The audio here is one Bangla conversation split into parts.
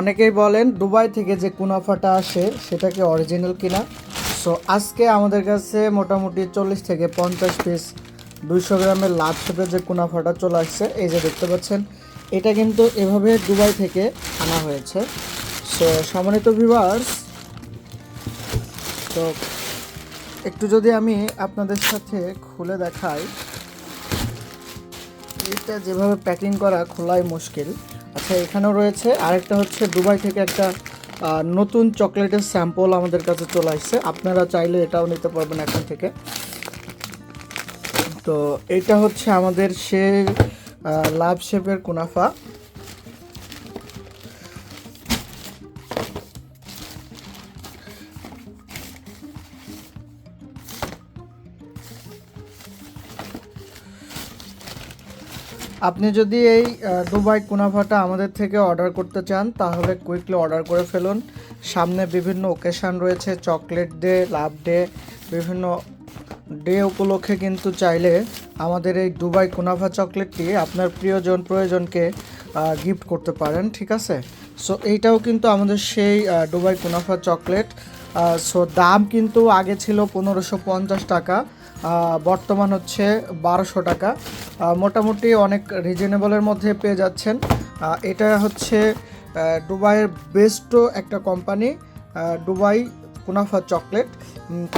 অনেকেই বলেন দুবাই থেকে যে কুনাফাটা আসে সেটাকে অরিজিনাল কিনা। সো আজকে আমাদের কাছে মোটামুটি চল্লিশ থেকে পঞ্চাশ পিস দুইশো গ্রামের লাভ শেপের যে কুনাফাটা চলে আসছে, এই যে দেখতে পাচ্ছেন, এটা কিন্তু এভাবে দুবাই থেকে আনা হয়েছে। সো সম্মানিত ভিউয়ার্স তো একটু যদি আমি আপনাদের সাথে খুলে দেখাই, এটা যেভাবে প্যাকিং করা খোলাই মুশকিল। আচ্ছা এখানেও রয়েছে। আরেকটা হচ্ছে দুবাই থেকে একটা নতুন চকলেটের স্যাম্পল আমাদের কাছে চলে আসছে। আপনারা চাইলে এটাও নিতে পারবেন এখান থেকে। তো এটা হচ্ছে আমাদের সে লাভ শেপের কুনাফা। আপনি যদি এই দুবাই কুনাফাটা আমাদের থেকে অর্ডার করতে চান, তাহলে কুইকলি অর্ডার করে ফেলুন। সামনে বিভিন্ন ওকেশান রয়েছে, চকলেট ডে, লাভ ডে, বিভিন্ন ডে উপলক্ষে কিন্তু চাইলে আমাদের এই দুবাই কুনাফা চকলেটটি আপনার প্রিয়জন প্রয়োজনকে গিফট করতে পারেন, ঠিক আছে? সো এইটাও কিন্তু আমাদের সেই দুবাই কুনাফা চকলেট। সো দাম কিন্তু আগে ছিল পনেরোশো পঞ্চাশ টাকা। বর্তমান হচ্ছে বারোশো টাকা। মোটামুটি অনেক রিজনেবলের মধ্যে পেয়ে যাচ্ছেন। এটা হচ্ছে দুবাইয়ের বেস্টও একটা কোম্পানি দুবাই কুনাফা চকলেট।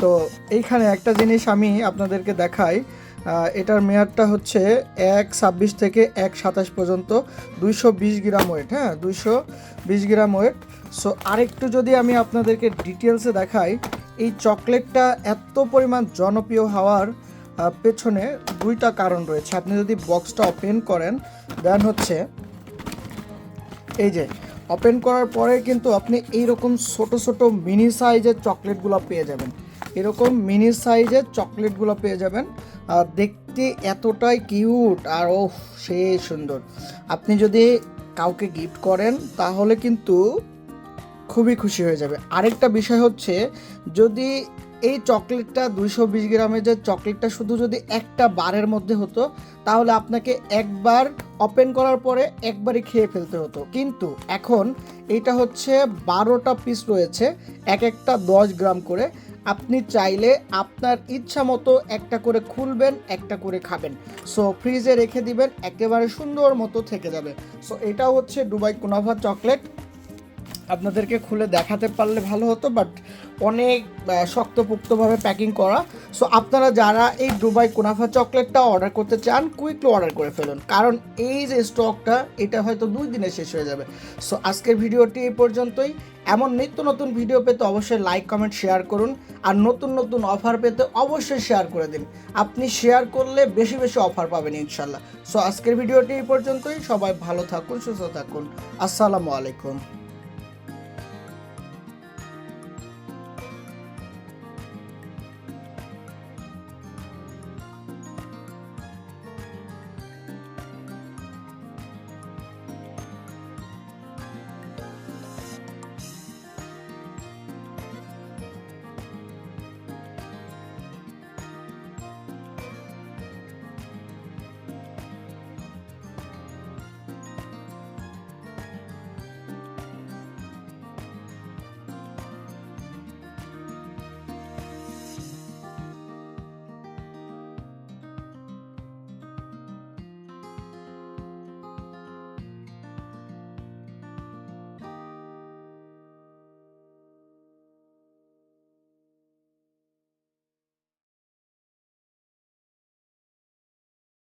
তো এইখানে একটা জিনিস আমি আপনাদেরকে দেখাই এটার মেয়াদটা হচ্ছে এক ছাব্বিশ থেকে এক সাতাশ পর্যন্ত, দুইশো বিশ গ্রাম ওয়েট হ্যাঁ দুইশো বিশ গ্রাম ওয়েট। সো আরেকটু যদি আমি আপনাদেরকে ডিটেলসে দেখাই এই চকলেটটা এত পরিমাণ জনপ্রিয় হওয়ার পেছনে দুইটা কারণ রয়েছে। আপনি যদি বক্সটা ওপেন করেন, দেন হচ্ছে এই যে, ওপেন করার পরে কিন্তু আপনি এইরকম ছোট ছোট মিনি সাইজের চকলেটগুলো পেয়ে যাবেন। এরকম মিনি সাইজের চকলেটগুলো পেয়ে যাবেন। আর দেখতে এতটাই কিউট আর ও সে সুন্দর। আপনি যদি কাউকে গিফট করেন, তাহলে কিন্তু খুবই খুশি হয়ে যাবে। আরেকটা বিষয় হচ্ছে, যদি এই চকলেটটা দুইশো বিশ গ্রামের যে চকলেটটা শুধু যদি একটা বারের মধ্যে হতো, তাহলে আপনাকে একবার ওপেন করার পরে একবারই খেয়ে ফেলতে হতো। কিন্তু এখন এটা হচ্ছে বারোটা পিস রয়েছে, এক একটা দশ গ্রাম করে। আপনি চাইলে আপনার ইচ্ছা মতো একটা করে খুলবেন, একটা করে খাবেন। সো ফ্রিজে রেখে দিবেন, একেবারে সুন্দর মতো থেকে যাবে। সো এটাও হচ্ছে দুবাই কুনাভা চকলেট। আপনাদেরকে খুলে দেখাতে পারলে ভালো হতো বাট অনেক শক্তপোক্তভাবে প্যাকিং করা। সো আপনারা যারা এই দুবাই কুনাফা চকলেটটা অর্ডার করতে চান কুইকলি অর্ডার করে ফেলুন। কারণ এই যে স্টকটা এটা হয়তো দুই দিনে শেষ হয়ে যাবে। সো আজকের ভিডিওটি এই পর্যন্তই। এমন নিত্য নতুন ভিডিও পেতে অবশ্যই লাইক কমেন্ট শেয়ার করুন। আর নতুন নতুন অফার পেতে অবশ্যই শেয়ার করে দিন। আপনি শেয়ার করলে বেশি বেশি অফার পাবেন ইনশাল্লাহ সো আজকের ভিডিওটি এই পর্যন্তই। সবাই ভালো থাকুন, সুস্থ থাকুন। আসসালামু আলাইকুম।